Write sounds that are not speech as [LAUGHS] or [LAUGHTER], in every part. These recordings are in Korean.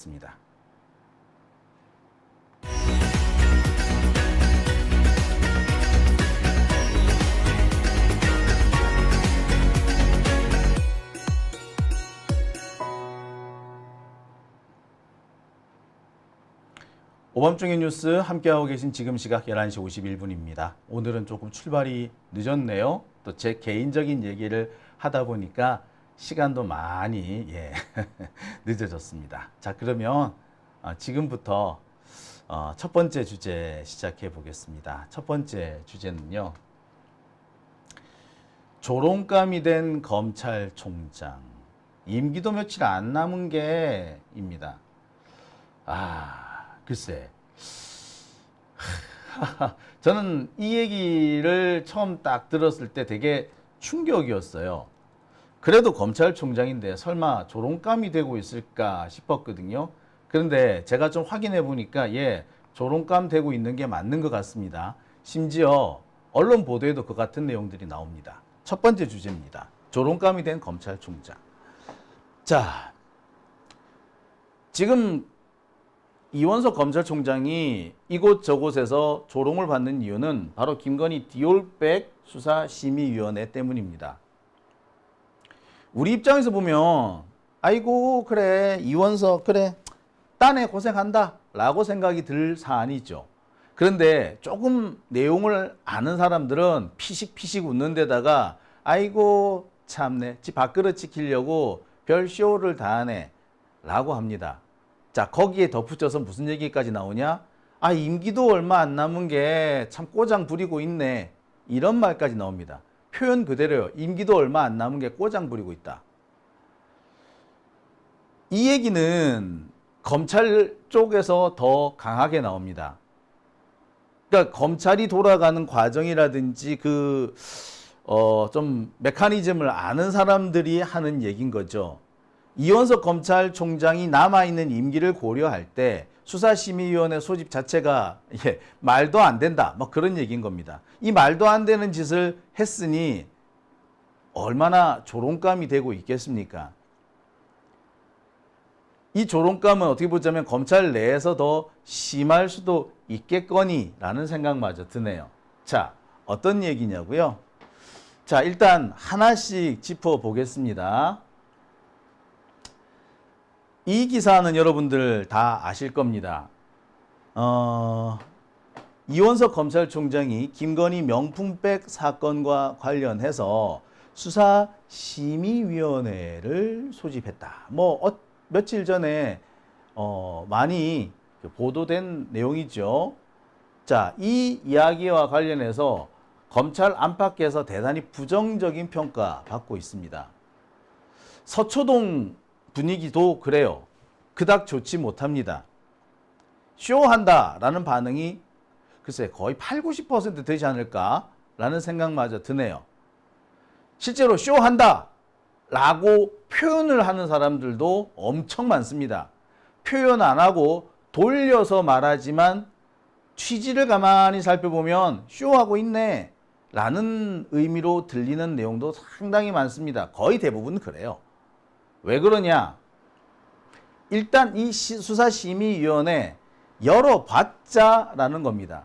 있습니다. 오밤중의 뉴스 함께하고 계신 지금 시각 11시 51분입니다. 오늘은 조금 출발이 늦었네요. 또 제 개인적인 얘기를 하다 보니까 시간도 많이 예, [LAUGHS] 늦어졌습니다. 자, 그러면 어, 지금부터 어, 첫 번째 주제 시작해 보겠습니다. 첫 번째 주제는요. 조롱감이 된 검찰총장. 임기도 며칠 안 남은 게 입니다. 아, 글쎄. [LAUGHS] 저는 이 얘기를 처음 딱 들었을 때 되게 충격이었어요. 그래도 검찰총장인데 설마 조롱감이 되고 있을까 싶었거든요. 그런데 제가 좀 확인해 보니까 예, 조롱감 되고 있는 게 맞는 것 같습니다. 심지어 언론 보도에도 그 같은 내용들이 나옵니다. 첫 번째 주제입니다. 조롱감이 된 검찰총장. 자, 지금 이원석 검찰총장이 이곳 저곳에서 조롱을 받는 이유는 바로 김건희 디올백 수사심의위원회 때문입니다. 우리 입장에서 보면 아이고 그래 이원석 그래 딴에 고생한다 라고 생각이 들 사안이죠. 그런데 조금 내용을 아는 사람들은 피식피식 웃는 데다가 아이고 참네 지 밥그릇 지키려고 별 쇼를 다 하네 라고 합니다. 자 거기에 덧붙여서 무슨 얘기까지 나오냐 아 임기도 얼마 안 남은 게 참 꼬장 부리고 있네 이런 말까지 나옵니다. 표현 그대로요. 임기도 얼마 안 남은 게 꼬장 부리고 있다. 이 얘기는 검찰 쪽에서 더 강하게 나옵니다. 그러니까 검찰이 돌아가는 과정이라든지 그, 어, 좀 메커니즘을 아는 사람들이 하는 얘기인 거죠. 이원석 검찰총장이 남아 있는 임기를 고려할 때 수사심의위원회 소집 자체가 [LAUGHS] 예, 말도 안 된다. 뭐 그런 얘기인 겁니다. 이 말도 안 되는 짓을 했으니 얼마나 조롱감이 되고 있겠습니까? 이 조롱감은 어떻게 보자면 검찰 내에서 더 심할 수도 있겠거니라는 생각마저 드네요. 자, 어떤 얘기냐고요? 자, 일단 하나씩 짚어 보겠습니다. 이 기사는 여러분들 다 아실 겁니다. 어, 이원석 검찰총장이 김건희 명품백 사건과 관련해서 수사 심의위원회를 소집했다. 뭐 어, 며칠 전에 어, 많이 그 보도된 내용이죠. 자, 이 이야기와 관련해서 검찰 안팎에서 대단히 부정적인 평가 받고 있습니다. 서초동 분위기도 그래요. 그닥 좋지 못합니다. 쇼한다 라는 반응이 글쎄 거의 8, 90% 되지 않을까 라는 생각마저 드네요. 실제로 쇼한다 라고 표현을 하는 사람들도 엄청 많습니다. 표현 안 하고 돌려서 말하지만 취지를 가만히 살펴보면 쇼하고 있네 라는 의미로 들리는 내용도 상당히 많습니다. 거의 대부분 그래요. 왜 그러냐? 일단 이 수사심의위원회 열어봤자라는 겁니다.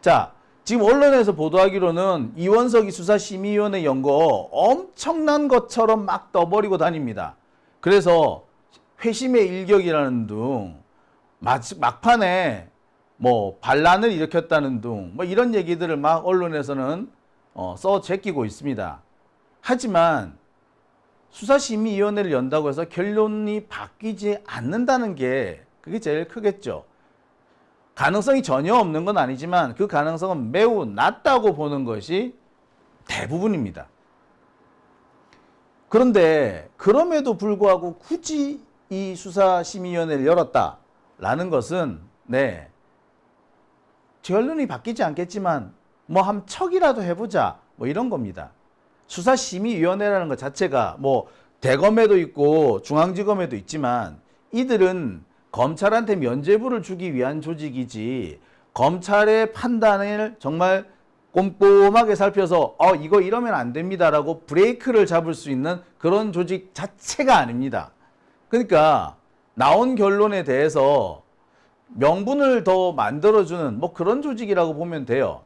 자, 지금 언론에서 보도하기로는 이원석이 수사심의위원회 연거 엄청난 것처럼 막 떠버리고 다닙니다. 그래서 회심의 일격이라는 둥, 막판에 뭐 반란을 일으켰다는 둥, 뭐 이런 얘기들을 막 언론에서는 어, 써 제끼고 있습니다. 하지만 수사심의위원회를 연다고 해서 결론이 바뀌지 않는다는 게 그게 제일 크겠죠. 가능성이 전혀 없는 건 아니지만 그 가능성은 매우 낮다고 보는 것이 대부분입니다. 그런데 그럼에도 불구하고 굳이 이 수사심의위원회를 열었다라는 것은 네 결론이 바뀌지 않겠지만 뭐한 척이라도 해보자 뭐 이런 겁니다. 수사심의위원회라는 것 자체가 뭐 대검에도 있고 중앙지검에도 있지만 이들은 검찰한테 면죄부를 주기 위한 조직이지 검찰의 판단을 정말 꼼꼼하게 살펴서 어 이거 이러면 안 됩니다라고 브레이크를 잡을 수 있는 그런 조직 자체가 아닙니다. 그러니까 나온 결론에 대해서 명분을 더 만들어주는 뭐 그런 조직이라고 보면 돼요.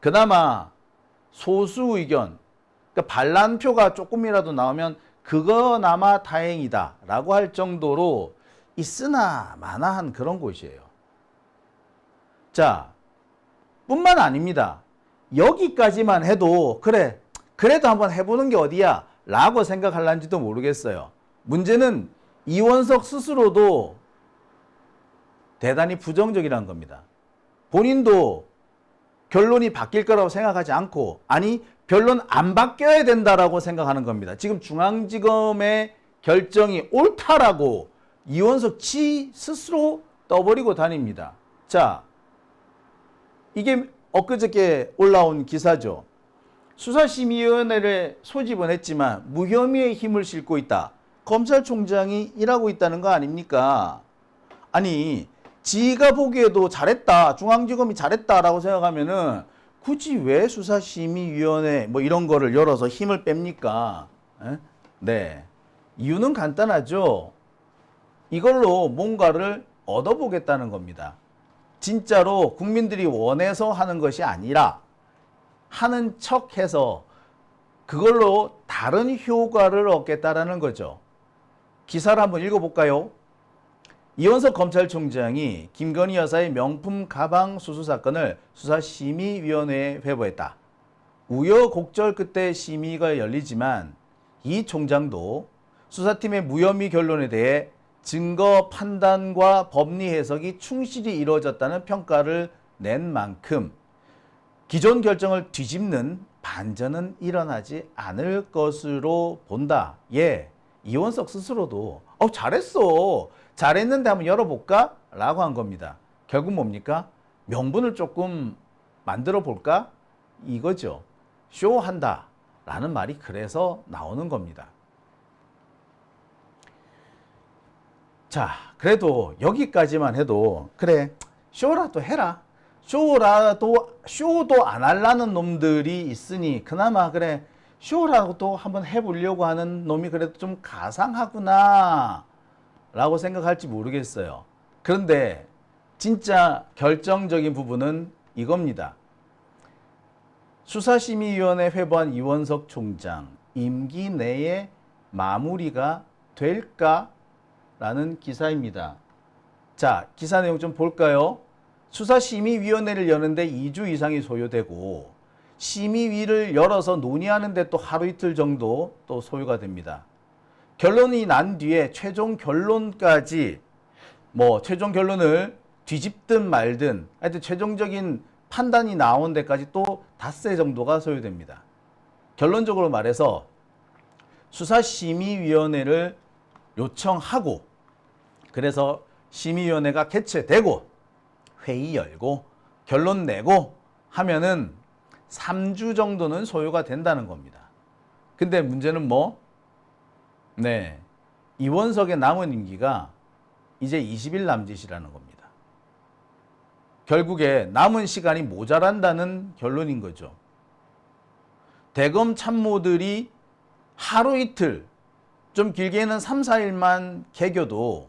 그나마 소수 의견, 그러니까 반란표가 조금이라도 나오면 그거나마 다행이다라고 할 정도로 있으나 마나한 그런 곳이에요. 자, 뿐만 아닙니다. 여기까지만 해도 그래, 그래도 한번 해보는 게 어디야? 라고 생각할란지도 모르겠어요. 문제는 이원석 스스로도 대단히 부정적이라는 겁니다. 본인도 결론이 바뀔 거라고 생각하지 않고 아니 결론 안 바뀌어야 된다라고 생각하는 겁니다. 지금 중앙지검의 결정이 옳다라고 이원석 지 스스로 떠버리고 다닙니다. 자, 이게 엊그저께 올라온 기사죠. 수사심의위원회를 소집은 했지만 무혐의의 힘을 싣고 있다. 검찰총장이 일하고 있다는 거 아닙니까? 아니, 지가 보기에도 잘했다. 중앙지검이 잘했다라고 생각하면은 굳이 왜 수사심의위원회 뭐 이런 거를 열어서 힘을 뺍니까? 에? 네. 이유는 간단하죠. 이걸로 뭔가를 얻어보겠다는 겁니다. 진짜로 국민들이 원해서 하는 것이 아니라 하는 척 해서 그걸로 다른 효과를 얻겠다라는 거죠. 기사를 한번 읽어볼까요? 이원석 검찰총장이 김건희 여사의 명품 가방 수수 사건을 수사심의위원회에 회부했다. 우여곡절 끝에 심의가 열리지만 이 총장도 수사팀의 무혐의 결론에 대해 증거 판단과 법리 해석이 충실히 이루어졌다는 평가를 낸 만큼 기존 결정을 뒤집는 반전은 일어나지 않을 것으로 본다. 예, 이원석 스스로도 어 잘했어, 잘했는데 한번 열어볼까? 라고 한 겁니다. 결국 뭡니까? 명분을 조금 만들어 볼까? 이거죠. 쇼한다. 라는 말이 그래서 나오는 겁니다. 자, 그래도 여기까지만 해도 그래 쇼라도 해라. 쇼라도 쇼도 안 할라는 놈들이 있으니 그나마 그래 쇼라도 한번 해보려고 하는 놈이 그래도 좀 가상하구나 라고 생각할지 모르겠어요. 그런데 진짜 결정적인 부분은 이겁니다. 수사심의위원회 회부한 이원석 총장 임기 내에 마무리가 될까? 라는 기사입니다. 자, 기사 내용 좀 볼까요? 수사심의위원회를 여는데 2주 이상이 소요되고 심의위를 열어서 논의하는데 또 하루 이틀 정도 또 소요가 됩니다. 결론이 난 뒤에 최종 결론까지 뭐 최종 결론을 뒤집든 말든 하여튼 최종적인 판단이 나온 데까지 또 닷새 정도가 소요됩니다. 결론적으로 말해서 수사심의위원회를 요청하고 그래서 심의위원회가 개최되고 회의 열고 결론 내고 하면은 3주 정도는 소요가 된다는 겁니다. 근데 문제는 뭐? 네. 이원석의 남은 임기가 이제 20일 남짓이라는 겁니다. 결국에 남은 시간이 모자란다는 결론인 거죠. 대검 참모들이 하루 이틀, 좀 길게는 3, 4일만 개겨도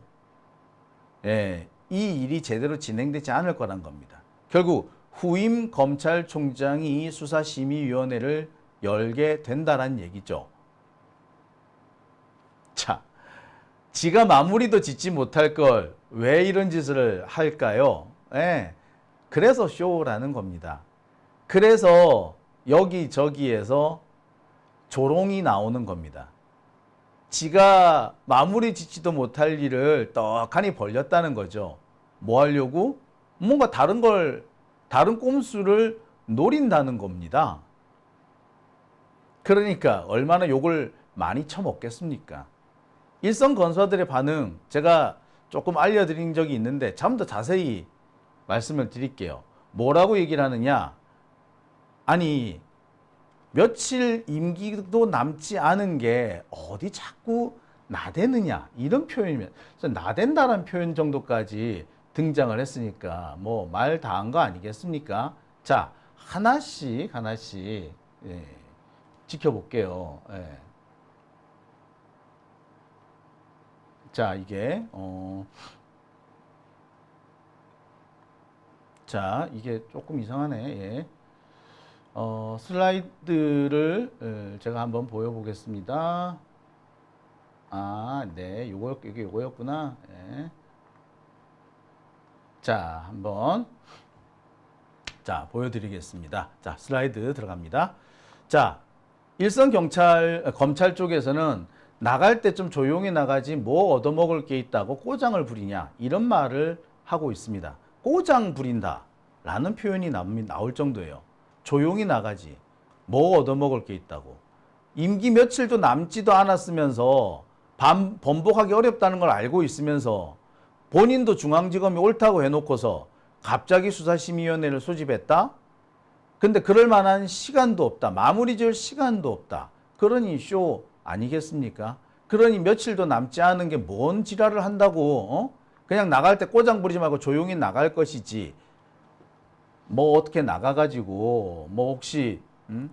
예, 이 일이 제대로 진행되지 않을 거란 겁니다. 결국 후임 검찰총장이 이 수사심의위원회를 열게 된다는 얘기죠. 자, 지가 마무리도 짓지 못할 걸 왜 이런 짓을 할까요? 예, 그래서 쇼라는 겁니다. 그래서 여기저기에서 조롱이 나오는 겁니다. 지가 마무리 짓지도 못할 일을 떡하니 벌렸다는 거죠. 뭐 하려고? 뭔가 다른 걸, 다른 꼼수를 노린다는 겁니다. 그러니까 얼마나 욕을 많이 처먹겠습니까? 일선 건설들의 반응 제가 조금 알려드린 적이 있는데 좀더 자세히 말씀을 드릴게요. 뭐라고 얘기를 하느냐? 아니 며칠 임기도 남지 않은 게 어디 자꾸 나대느냐 이런 표현이면 나댄다는 표현 정도까지 등장을 했으니까 뭐 말 다 한 거 아니겠습니까? 자 하나씩 하나씩 예, 지켜볼게요. 예. 자, 이게 어 자, 이게 조금 이상하네. 예. 어, 슬라이드를 어, 제가 한번 보여 보겠습니다. 아, 네, 요거 이게 요거였구나. 예. 자, 한번 자 보여드리겠습니다. 자, 슬라이드 들어갑니다. 자, 일선 경찰 어, 검찰 쪽에서는 나갈 때 좀 조용히 나가지 뭐 얻어먹을 게 있다고 꼬장을 부리냐 이런 말을 하고 있습니다. 꼬장 부린다 라는 표현이 나옵니- 나올 정도예요. 조용히 나가지 뭐 얻어먹을 게 있다고 임기 며칠도 남지도 않았으면서 반, 번복하기 어렵다는 걸 알고 있으면서 본인도 중앙지검이 옳다고 해놓고서 갑자기 수사심의위원회를 소집했다? 근데 그럴 만한 시간도 없다. 마무리 지을 시간도 없다. 그러니 쇼 아니겠습니까? 그러니 며칠도 남지 않은 게 뭔 지랄을 한다고, 어? 그냥 나갈 때 꼬장 부리지 말고 조용히 나갈 것이지. 뭐 어떻게 나가가지고, 뭐 혹시, 음?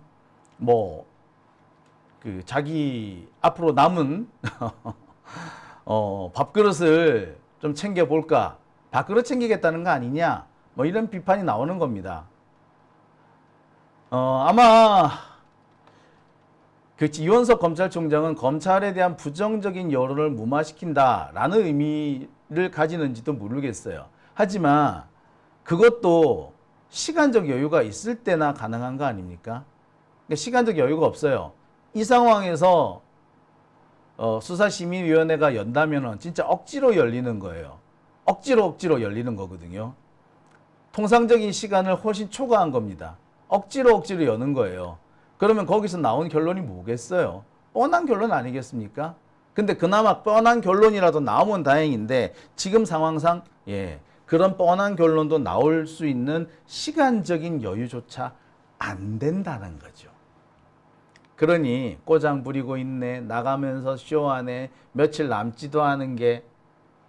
뭐, 그 자기 앞으로 남은, [LAUGHS] 어, 밥그릇을 좀 챙겨볼까? 밥그릇 챙기겠다는 거 아니냐? 뭐 이런 비판이 나오는 겁니다. 어, 아마 그 이원석 검찰총장은 검찰에 대한 부정적인 여론을 무마시킨다라는 의미를 가지는지도 모르겠어요. 하지만 그것도 시간적 여유가 있을 때나 가능한 거 아닙니까? 그러니까 시간적 여유가 없어요. 이 상황에서 어, 수사심의위원회가 연다면은 진짜 억지로 열리는 거예요. 억지로 억지로 열리는 거거든요. 통상적인 시간을 훨씬 초과한 겁니다. 억지로 억지로 여는 거예요. 그러면 거기서 나온 결론이 뭐겠어요? 뻔한 결론 아니겠습니까? 근데 그나마 뻔한 결론이라도 나오면 다행인데 지금 상황상 예 그런 뻔한 결론도 나올 수 있는 시간적인 여유조차 안 된다는 거죠. 그러니 꼬장 부리고 있네 나가면서 쇼하네 며칠 남지도 않은 게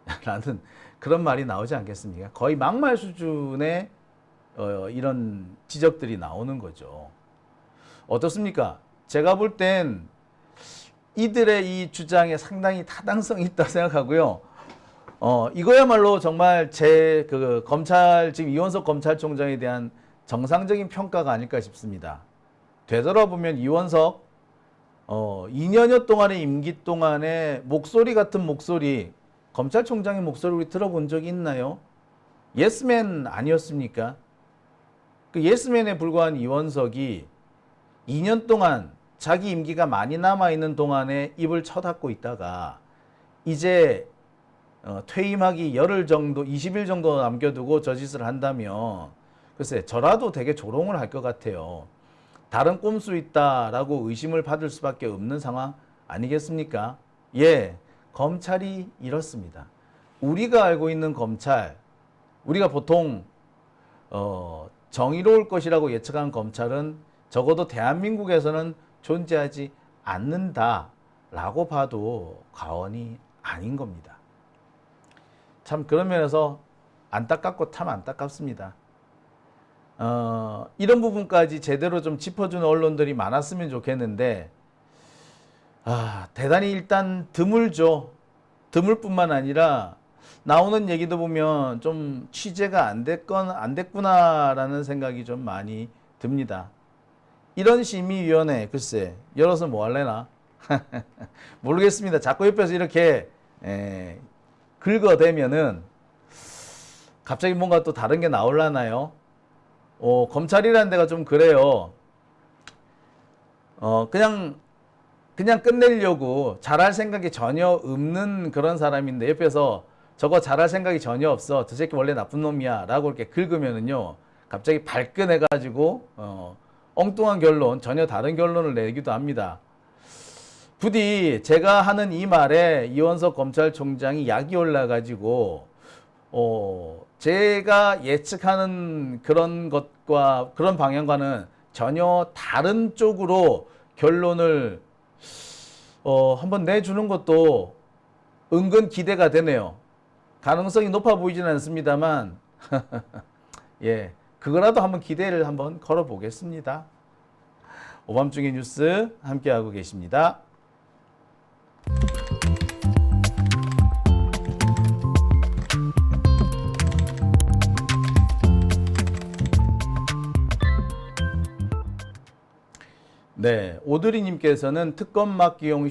[LAUGHS] 라는 그런 말이 나오지 않겠습니까? 거의 막말 수준의 어, 이런 지적들이 나오는 거죠. 어떻습니까? 제가 볼 땐 이들의 이 주장에 상당히 타당성이 있다 생각하고요. 어, 이거야말로 정말 제 그 검찰 지금 이원석 검찰총장에 대한 정상적인 평가가 아닐까 싶습니다. 되돌아보면 이원석 어, 2년여 동안의 임기 동안에 목소리 같은 목소리 검찰총장의 목소리 우리 들어본 적이 있나요? 예스맨 아니었습니까? 그 예스맨에 불과한 이원석이 2년 동안 자기 임기가 많이 남아 있는 동안에 입을 쳐닫고 있다가 이제 어, 퇴임하기 열흘 정도, 20일 정도 남겨두고 저 짓을 한다면 글쎄 저라도 되게 조롱을 할 것 같아요. 다른 꼼수 있다라고 의심을 받을 수밖에 없는 상황 아니겠습니까? 예, 검찰이 이렇습니다. 우리가 알고 있는 검찰, 우리가 보통 어, 정의로울 것이라고 예측하는 검찰은 적어도 대한민국에서는 존재하지 않는다라고 봐도 과언이 아닌 겁니다. 참 그런 면에서 안타깝고 참 안타깝습니다. 어, 이런 부분까지 제대로 좀 짚어주는 언론들이 많았으면 좋겠는데, 아, 대단히 일단 드물죠. 드물 뿐만 아니라, 나오는 얘기도 보면 좀 취재가 안 됐건, 안 됐구나라는 생각이 좀 많이 듭니다. 이런 심의위원회, 글쎄, 열어서 뭐 할래나? [LAUGHS] 모르겠습니다. 자꾸 옆에서 이렇게, 에, 긁어대면은, 갑자기 뭔가 또 다른 게 나올라나요? 어, 검찰이라는 데가 좀 그래요. 어, 그냥, 그냥 끝내려고 잘할 생각이 전혀 없는 그런 사람인데 옆에서 저거 잘할 생각이 전혀 없어. 저 새끼 원래 나쁜 놈이야. 라고 이렇게 긁으면은요. 갑자기 발끈해가지고, 어, 엉뚱한 결론, 전혀 다른 결론을 내기도 합니다. 부디 제가 하는 이 말에 이원석 검찰총장이 약이 올라가지고, 어, 제가 예측하는 그런 것과 그런 방향과는 전혀 다른 쪽으로 결론을 어, 한번 내주는 것도 은근 기대가 되네요. 가능성이 높아 보이지는 않습니다만, [LAUGHS] 예, 그거라도 한번 기대를 한번 걸어보겠습니다. 오밤중의 뉴스 함께하고 계십니다. 네, 오드리님께서는 특검 막기용